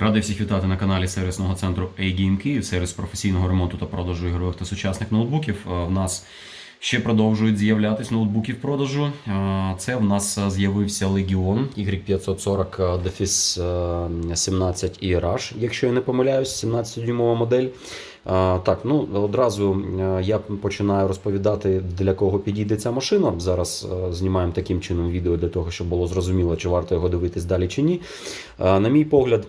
Радий всіх вітати на каналі сервісного центру A-Game Київ, сервіс професійного ремонту та продажу ігрових та сучасних ноутбуків. Е, В нас ще продовжують з'являтись ноутбуки в продажу. Е, Це в нас е, з'явився Legion Y540 Defis е, 17 і Rush, якщо я не помиляюсь, 17-дюймова модель. Так, ну одразу я починаю розповідати, для кого підійде ця машина. Зараз знімаємо таким чином відео для того, щоб було зрозуміло, чи варто його дивитись далі чи ні. На мій погляд,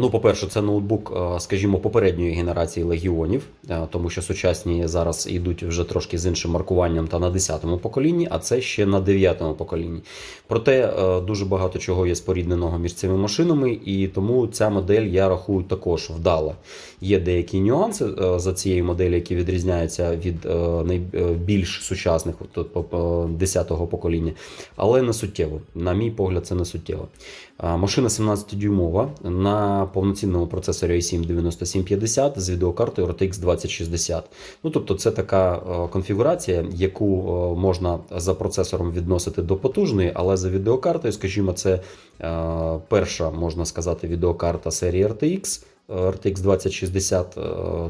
ну, по-перше, це ноутбук, е, скажімо, попередньої генерації легіонів, е, тому що сучасні зараз йдуть вже трошки з іншим маркуванням та на 10-му поколінні, а це ще на 9-му поколінні. Проте е, дуже багато чого є спорідненого між цими машинами, і тому ця модель я рахую також вдала. Є деякі нюанси е, за цією моделлю, які відрізняються від е, найбільш сучасних от, от, 10-го покоління, але не суттєво. На мій погляд, це не суттєво. Машина 17-дюймова на повноцінному процесорі i7 9750 з відеокартою RTX 2060. Ну, тобто, це така е, конфігурація, яку е, можна за процесором відносити до потужної, але за відеокартою, скажімо, це е, перша, можна сказати, відеокарта серії RTX. RTX 2060, е,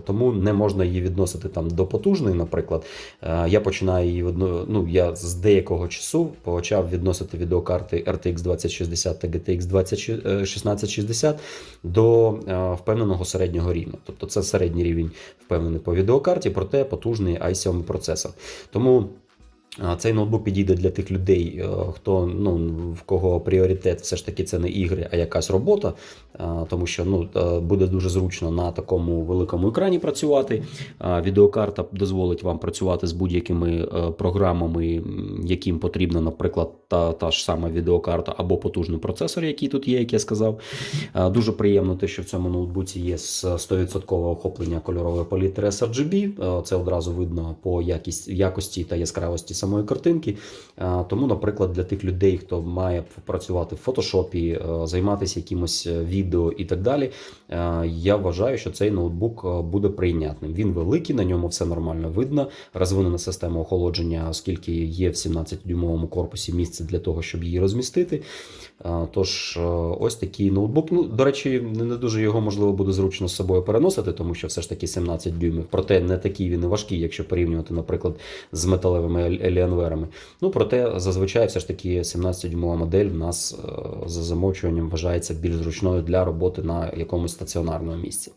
тому не можна її відносити там до потужної, наприклад. Е, Я починаю її відно- ну, я з деякого часу почав відносити відеокарти RTX 2060 та GTX 20, е, 1660 до е, впевненого середнього рівня. Тобто це середній рівень впевнений по відеокарті, проте потужний i7 процесор. Тому Цей ноутбук підійде для тих людей, е, хто ну в кого пріоритет все ж таки це не ігри, а якась робота, тому що ну е, буде дуже зручно на такому великому екрані працювати. Відеокарта дозволить вам працювати з будь-якими е, програмами, яким потрібна, наприклад, та, та ж сама відеокарта або потужний процесор, який тут є, як я сказав. Дуже приємно те, що в цьому ноутбуці є 100% охоплення кольорової палітри sRGB. Це одразу видно по якість, якості та яскравості самої картинки. Тому, наприклад, для тих людей, хто має працювати в фотошопі, е, займатися якимось е, відео і так далі, е, я вважаю, що цей ноутбук буде прийнятним. Він великий, на ньому все нормально видно. Розвинена система охолодження, оскільки є в 17-дюймовому корпусі місце для того, щоб її розмістити. Тож, ось такий ноутбук. Ну, до речі, не дуже його можливо буде зручно з собою переносити, тому що все ж таки 17 дюймів. Проте не такий він і важкий, якщо порівнювати, наприклад, з металевими Alienware. Ну, проте зазвичай все ж таки 17-дюймова модель в нас е, за замовчуванням вважається більш зручною для роботи на якомусь стаціонарному місці.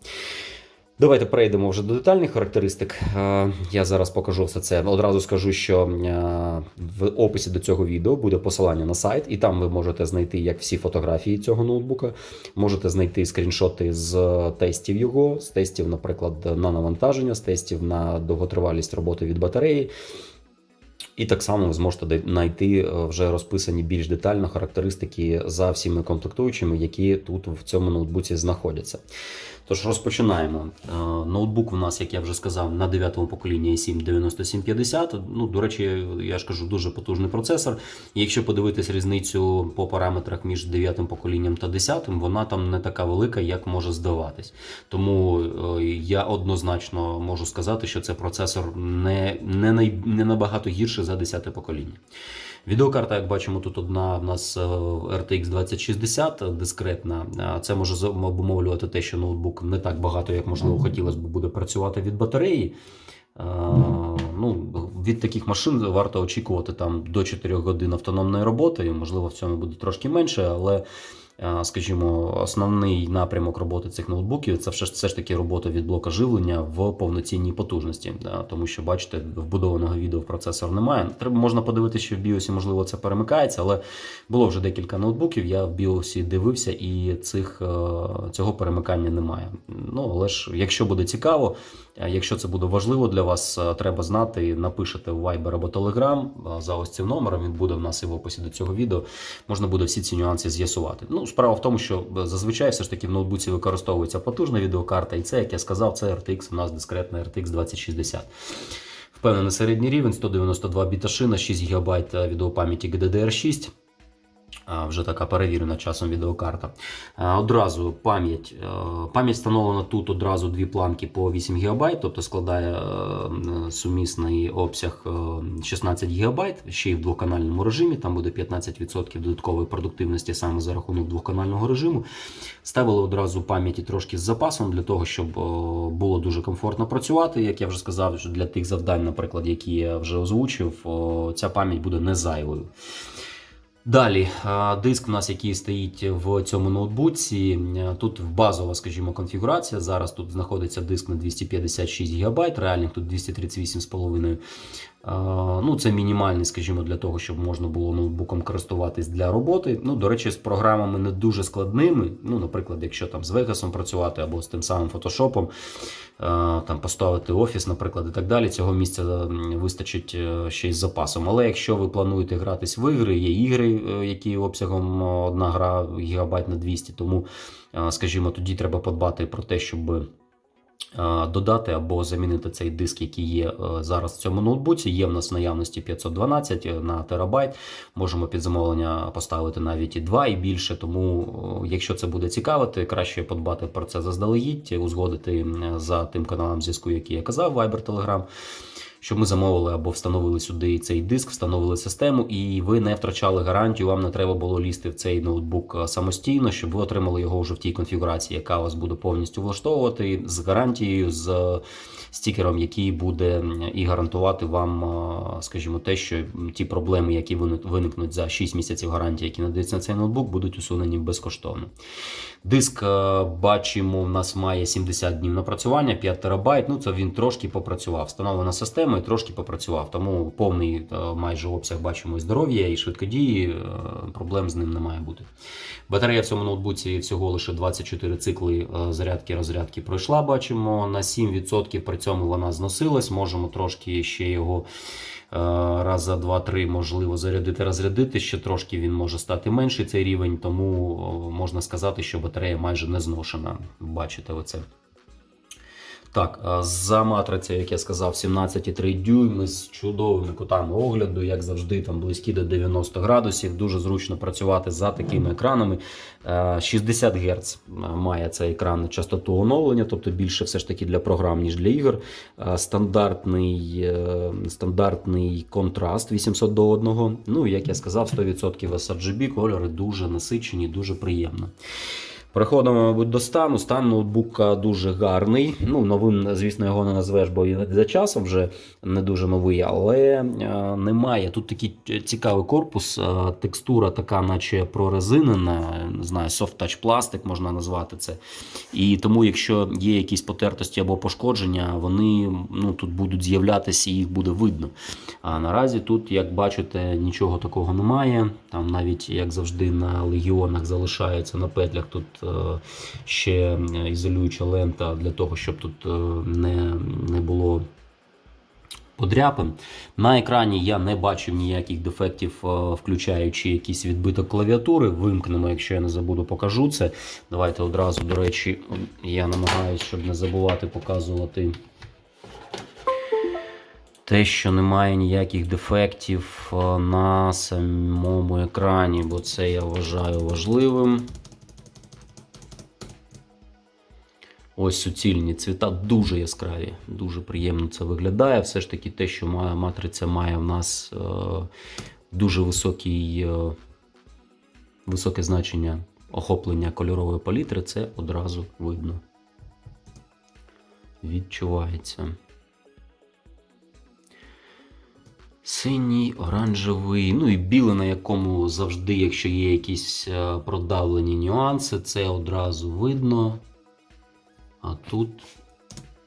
Давайте перейдемо вже до детальних характеристик. Е, Я зараз покажу все це. Одразу скажу, що е, в описі до цього відео буде посилання на сайт, і там ви можете знайти як всі фотографії цього ноутбука. Можете знайти скріншоти з тестів його, з тестів, наприклад, на навантаження, з тестів на довготривалість роботи від батареї. І так само ви зможете знайти е, вже розписані більш детально характеристики за всіми комплектуючими, які тут в цьому ноутбуці знаходяться. Тож розпочинаємо. Е, Ноутбук у нас, як я вже сказав, на 9-му поколінні i7 9750. Ну, до речі, я ж кажу, дуже потужний процесор. Якщо подивитись різницю по параметрах між 9 поколінням та 10, вона там не така велика, як може здаватись. Тому е, я однозначно можу сказати, що це процесор не, не, не набагато гірший за 10 покоління. Відеокарта, як бачимо, тут одна в нас е, RTX 2060 дискретна. Е, Це може обумовлювати те, що ноутбук не так багато, як можливо хотілося б буде працювати від батареї. Е, Ну, від таких машин варто очікувати там до 4 годин автономної роботи. Можливо, в цьому буде трошки менше, але, е, скажімо, основний напрямок роботи цих ноутбуків це все ж, таки робота від блока живлення в повноцінній потужності. Да, тому що, бачите, вбудованого відео в процесор немає. Треба можна подивитися, що в BIOS, можливо, це перемикається, але було вже декілька ноутбуків. Я в BIOS дивився, і цих, е, цього перемикання немає. Ну, але ж, якщо буде цікаво, якщо це буде важливо для вас, е, треба знати, напишете в Viber або Telegram е, за ось цим номером. Він буде в нас і в описі до цього відео. Можна буде всі ці нюанси з'ясувати. Ну, справа в тому, що е, зазвичай все ж таки в ноутбуці використовується потужна відеокарта, і це, як я сказав, це RTX, у нас дискретна RTX 2060. Впевнений середній рівень, 192 біта шина, 6 ГБ відеопам'яті GDDR6. Вже така перевірена часом відеокарта. Одразу пам'ять. Е, Пам'ять встановлена тут одразу дві планки по 8 ГБ, тобто складає е, сумісний обсяг е, 16 ГБ, ще й в двоканальному режимі. Там буде 15% додаткової продуктивності саме за рахунок двоканального режиму. Ставили одразу пам'яті трошки з запасом для того, щоб е, було дуже комфортно працювати. Як я вже сказав, що для тих завдань, наприклад, які я вже озвучив, ця пам'ять буде не зайвою. Далі, диск у нас, який стоїть в цьому ноутбуці. тут Тут базова, скажімо, конфігурація. Зараз тут знаходиться диск на 256 ГБ, реальних тут 238,5. Ну, це мінімальний, скажімо, для того, щоб можна було ноутбуком користуватись для роботи. Ну, до речі, з програмами не дуже складними. Ну, наприклад, якщо там з Vegas працювати або з тим самим Photoshop, там поставити офіс, наприклад, і так далі. Цього місця вистачить е, ще й з запасом. Але якщо ви плануєте гратись в ігри, є ігри, е, які обсягом е, одна гра гігабайт на 200, тому, скажімо, тоді треба подбати про те, щоб додати або замінити цей диск, який є е, зараз в цьому ноутбуці. Є в нас в наявності 512 на терабайт. Можемо під замовлення поставити навіть і 2 і більше. Тому, е, якщо це буде цікавити, краще подбати про це заздалегідь, узгодити за тим каналом зв'язку, який я казав, Viber, Telegram. Щоб ми замовили або встановили сюди цей диск, встановили систему, і ви не втрачали гарантію. Вам не треба було лізти в цей ноутбук е, самостійно, щоб ви отримали його вже в тій конфігурації, яка вас буде повністю влаштовувати з гарантією, з е, стікером, який буде і гарантувати вам, е, скажімо, те, що ті проблеми, які виникнуть за 6 місяців гарантії, які надаються на цей ноутбук, будуть усунені безкоштовно. Диск е, бачимо, в нас має 70 днів напрацювання, 5 терабайт. Ну це він трошки попрацював. Встановлена система і трошки попрацював. Тому повний е, майже обсяг бачимо і здоров'я і швидкодії. е, Проблем з ним не має бути. Батарея в цьому ноутбуці всього лише 24 цикли зарядки розрядки пройшла. Бачимо на 7%. При цьому вона зносилась. Можемо трошки ще його. Е, Раз за два-три можливо зарядити, розрядити. Ще трошки він може стати менший цей рівень, тому можна сказати, що батарея майже не зношена. Бачите оце. Так, за матрицею, як я сказав, 17,3 дюйми з чудовими кутами огляду, як завжди, там близькі до 90 градусів. Дуже зручно працювати за такими екранами. Е, 60 Гц має цей екран частоту оновлення, тобто більше все ж таки для програм, ніж для ігор. Е, Стандартний, е, стандартний контраст 800 до 1. Ну, як я сказав, 100% sRGB, кольори дуже насичені, дуже приємно. Переходимо, мабуть, до стану. Стан ноутбука дуже гарний. Ну, новим, звісно, його не назвеш, бо він за часом вже не дуже новий, але е, немає. Тут такий цікавий корпус, е, текстура така, наче прорезинена, не знаю, soft touch пластик можна назвати це. І тому, якщо є якісь потертості або пошкодження, вони ну, тут будуть з'являтися і їх буде видно. А наразі тут, як бачите, нічого такого немає. Там навіть, як завжди, на легіонах залишається на петлях тут ще ізолююча лента для того, щоб тут е, не, не було подряпин. На екрані я не бачив ніяких дефектів, е, включаючи якийсь відбиток клавіатури. Вимкнемо, якщо я не забуду, покажу це. Давайте одразу, до речі, я намагаюся, щоб не забувати показувати. Те, що немає ніяких дефектів е, на самому екрані, бо це я вважаю важливим. Ось суцільні цвіта дуже яскраві, дуже приємно це виглядає. Все ж таки, те, що матриця має в нас е, дуже високий, е, високе значення охоплення кольорової палітри, це одразу видно. Відчувається. Синій, оранжевий, ну і білий, на якому завжди, якщо є якісь е, продавлені нюанси, це одразу видно. А тут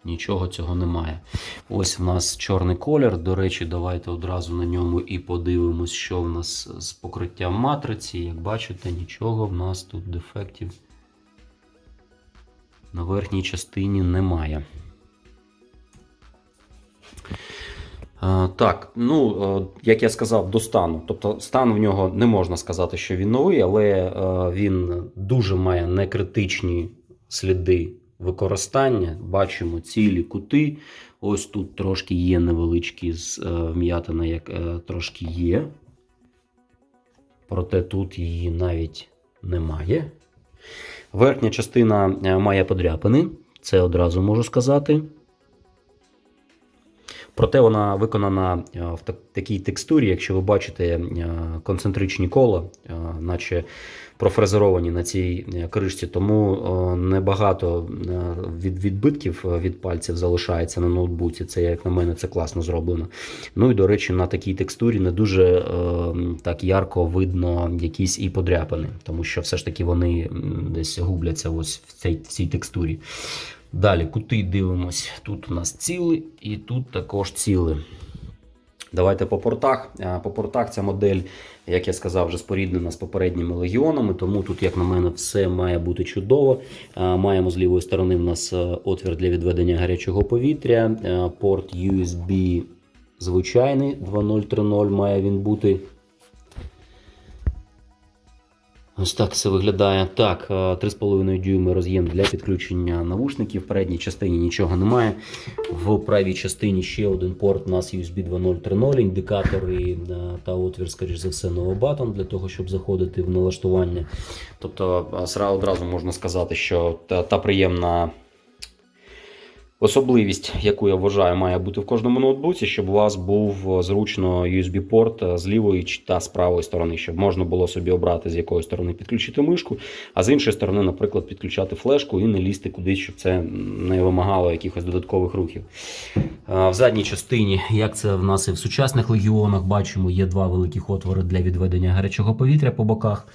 нічого цього немає. Ось в нас чорний колір. До речі, давайте одразу на ньому і подивимось, що в нас з покриттям матриці. Як бачите, нічого в нас тут дефектів на верхній частині немає. Так, ну е, як я сказав, до стану. Тобто, стан в нього не можна сказати, що він новий, але е, він дуже має некритичні сліди використання. Бачимо цілі кути. Ось тут трошки є невеличкі з- е, вм'ятина, як е, трошки є. проте тут її навіть немає. Верхня частина е, має подряпини, це одразу можу сказати. Проте вона виконана е, в такій текстурі, якщо ви бачите е, концентричні кола, е, наче профрезеровані на цій кришці, тому небагато від відбитків від пальців залишається на ноутбуці. Це, як на мене, це класно зроблено. Ну і до речі, на такій текстурі не дуже так ярко видно якісь і подряпини, тому що все ж таки вони десь губляться ось в цій, в цій текстурі. Далі кути дивимось. Тут у нас ціли, і тут також ціли. Давайте по портах. По портах ця модель, як я сказав, вже споріднена з попередніми легіонами, тому тут, як на мене, все має бути чудово. Маємо з лівої сторони в нас е, отвір для відведення гарячого повітря, е, порт USB звичайний 2.0.3.0 має він бути. Ось так це виглядає. Так, е, 3,5 дюйми роз'єм для підключення навушників. В передній частині нічого немає. В правій частині ще один порт у нас USB 2.0.3.0, індикатори е, та отвір, скоріш за все, новобатон для того, щоб заходити в налаштування. Тобто, е, одразу можна сказати, що та приємна. Особливість, яку я вважаю, має бути в кожному ноутбуці, щоб у вас був зручно USB-порт з лівої та з правої сторони, щоб можна було собі обрати, з якої сторони підключити мишку, а з іншої сторони, наприклад, підключати флешку і не лізти кудись, щоб це не вимагало якихось додаткових рухів. В задній частині, як це в нас і в сучасних легіонах, бачимо, є два великих отвори для відведення гарячого повітря по боках.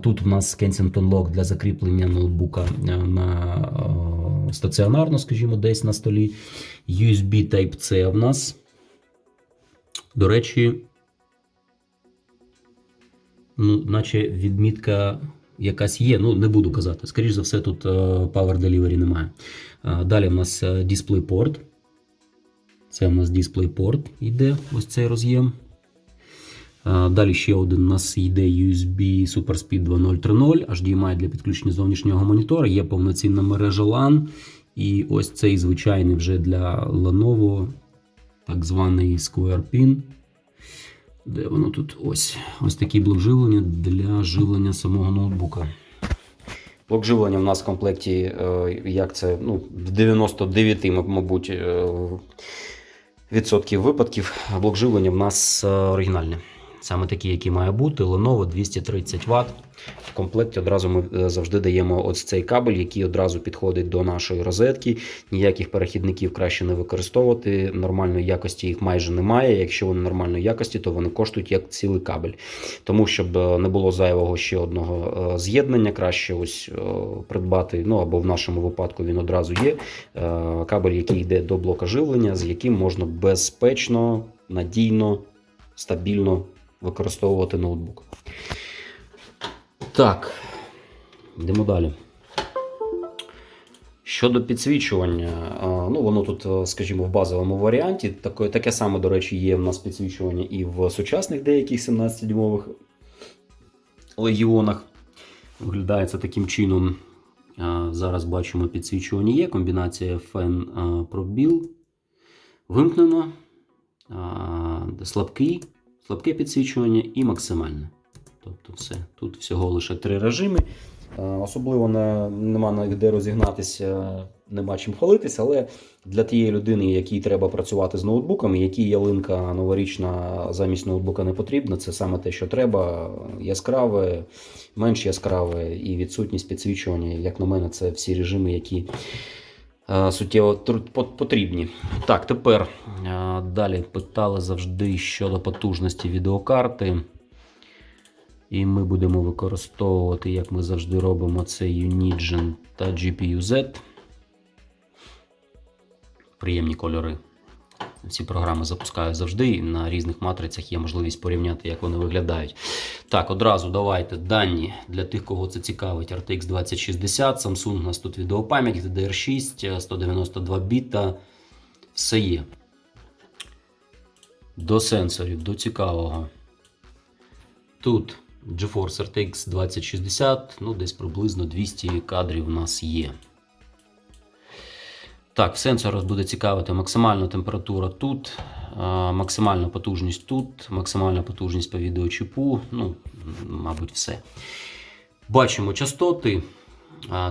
Тут в нас Kensington Lock для закріплення ноутбука е, на е, стаціонарно, скажімо, десь на столі. USB Type-C в нас. До речі, ну, наче відмітка якась є, ну не буду казати. Скоріше за все, тут е, Power Delivery немає. Е, Далі в нас е, DisplayPort. Це в нас DisplayPort йде, ось цей роз'єм. Далі ще один у нас йде USB SuperSpeed 2.0.3.0, HDMI для підключення зовнішнього монітора, є повноцінна мережа LAN. І ось цей звичайний вже для Lenovo, так званий Square Pin. Де воно тут? Ось ось такий блок для живлення самого ноутбука. Блок живлення в нас в комплекті, е, як це, ну, в 99, м- мабуть, е, відсотків випадків блок живлення в нас е, оригінальний. Саме такий, який має бути, Lenovo 230 Вт. В комплекті одразу ми е, завжди даємо ось цей кабель, який одразу підходить до нашої розетки. Ніяких перехідників краще не використовувати. Нормальної якості їх майже немає. Якщо вони нормальної якості, то вони коштують як цілий кабель. Тому, щоб е, не було зайвого ще одного е, з'єднання, краще ось придбати. Ну або в нашому випадку він одразу є. Кабель, який йде до блока живлення, з яким можна безпечно, надійно, стабільно використовувати ноутбук. Так, йдемо далі. Щодо підсвічування, ну воно тут, е, скажімо, в базовому варіанті. Таке, таке саме, до речі, є в нас підсвічування і в сучасних деяких 17-дюймових легіонах. Виглядає це таким чином. Зараз бачимо, підсвічування є. Комбінація фен пробіл. Вимкнено. Слабкий, слабке підсвічування і максимальне. Тобто все. Тут всього лише три режими. Е, Особливо не, нема де розігнатися, нема чим хвалитися, але для тієї людини, якій треба працювати з ноутбуком, якій ялинка новорічна замість ноутбука не потрібна, це саме те, що треба. Яскраве, менш яскраве і відсутність підсвічування. Як на мене, це всі режими, які суттєво потрібні. Так, тепер е, далі питали завжди щодо потужності відеокарти. І ми будемо використовувати, як ми завжди робимо, це Unigen та GPU-Z. Приємні кольори. Ці програми запускаю завжди. На різних матрицях є можливість порівняти, як вони виглядають. Так, одразу давайте дані для тих, кого це цікавить. RTX 2060, Samsung у нас тут відеопам'ять, DDR6, 192 біта. Все є. До сенсорів, до цікавого. Тут GeForce RTX 2060, ну десь приблизно 200 кадрів у нас є. Так, в сенсор вас буде цікавити максимальна температура тут максимальна потужність тут, максимальна потужність по відеочіпу. Ну, мабуть, все. Бачимо частоти.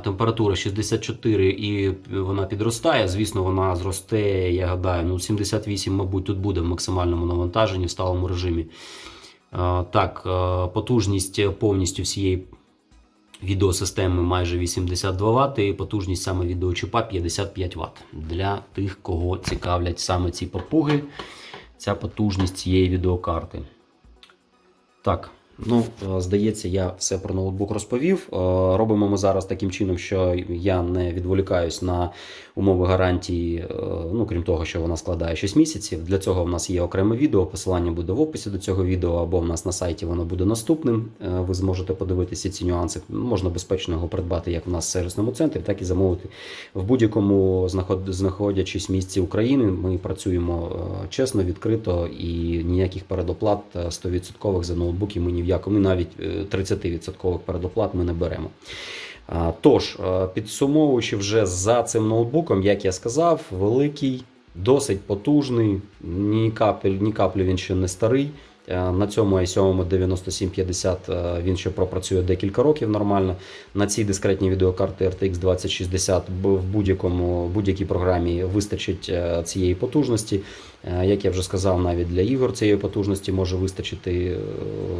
Температура 64 і вона підростає. Звісно, вона зросте, я гадаю, ну 78, мабуть, тут буде в максимальному навантаженні в сталому режимі. Так, потужність повністю всієї відеосистеми майже 82 Вт, і потужність саме відеочіпа 55 Вт. Для тих, кого цікавлять саме ці папуги, ця потужність цієї відеокарти. Так, ну, е, здається, я все про ноутбук розповів. Е, Робимо ми зараз таким чином, що я не відволікаюсь на умови гарантії, е, ну, крім того, що вона складає 6 місяців. Для цього в нас є окреме відео. Посилання буде в описі до цього відео, або в нас на сайті воно буде наступним. Ви зможете подивитися ці нюанси. Можна безпечно його придбати як в нас в сервісному центрі, так і замовити в будь-якому знаходячись місці України. Ми працюємо чесно, відкрито і ніяких передоплат е, 100% за ноутбуки ми ні в ми навіть е, 30% передоплат ми не беремо. Тож, е, підсумовуючи вже за цим ноутбуком, як я сказав, великий, досить потужний, ні каплю ні каплі він ще не старий. Е, На цьому i7 9750 е, він ще пропрацює декілька років нормально. На цій дискретній відеокарті RTX 2060 в будь-якому будь-якій програмі вистачить е, цієї потужності. Як я вже сказав, навіть для ігор цієї потужності може вистачити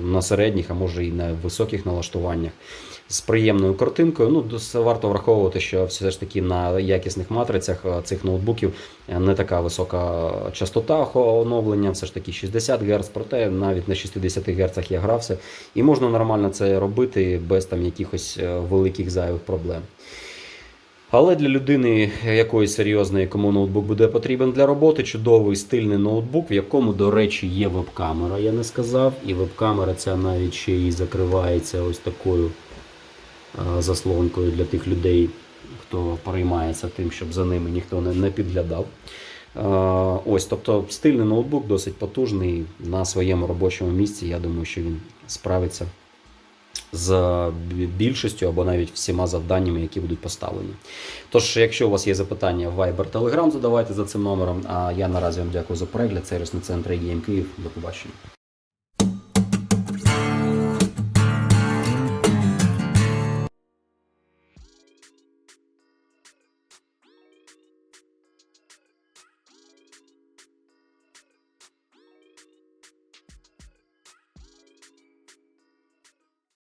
на середніх, а може і на високих налаштуваннях. З приємною картинкою. Ну, варто враховувати, що все ж таки на якісних матрицях е, цих ноутбуків е, не така висока частота оновлення, все ж таки 60 Гц, проте навіть на 60 Гц я грався. І можна нормально це робити без там якихось е, великих зайвих проблем. Але для людини якоїсь серйозної, кому ноутбук буде потрібен для роботи, чудовий стильний ноутбук, в якому, до речі, є веб-камера, я не сказав. І веб-камера ця навіть ще і закривається ось такою заслонкою для тих людей, хто переймається тим, щоб за ними ніхто не, підглядав. Е, Ось, тобто стильний ноутбук, досить потужний на своєму робочому місці. Я думаю, що він справиться з більшістю або навіть всіма завданнями, які будуть поставлені. Тож, якщо у вас є запитання в Viber Telegram, задавайте за цим номером. А я наразі вам дякую за перегляд. Це Ресний центр Game Київ. До побачення.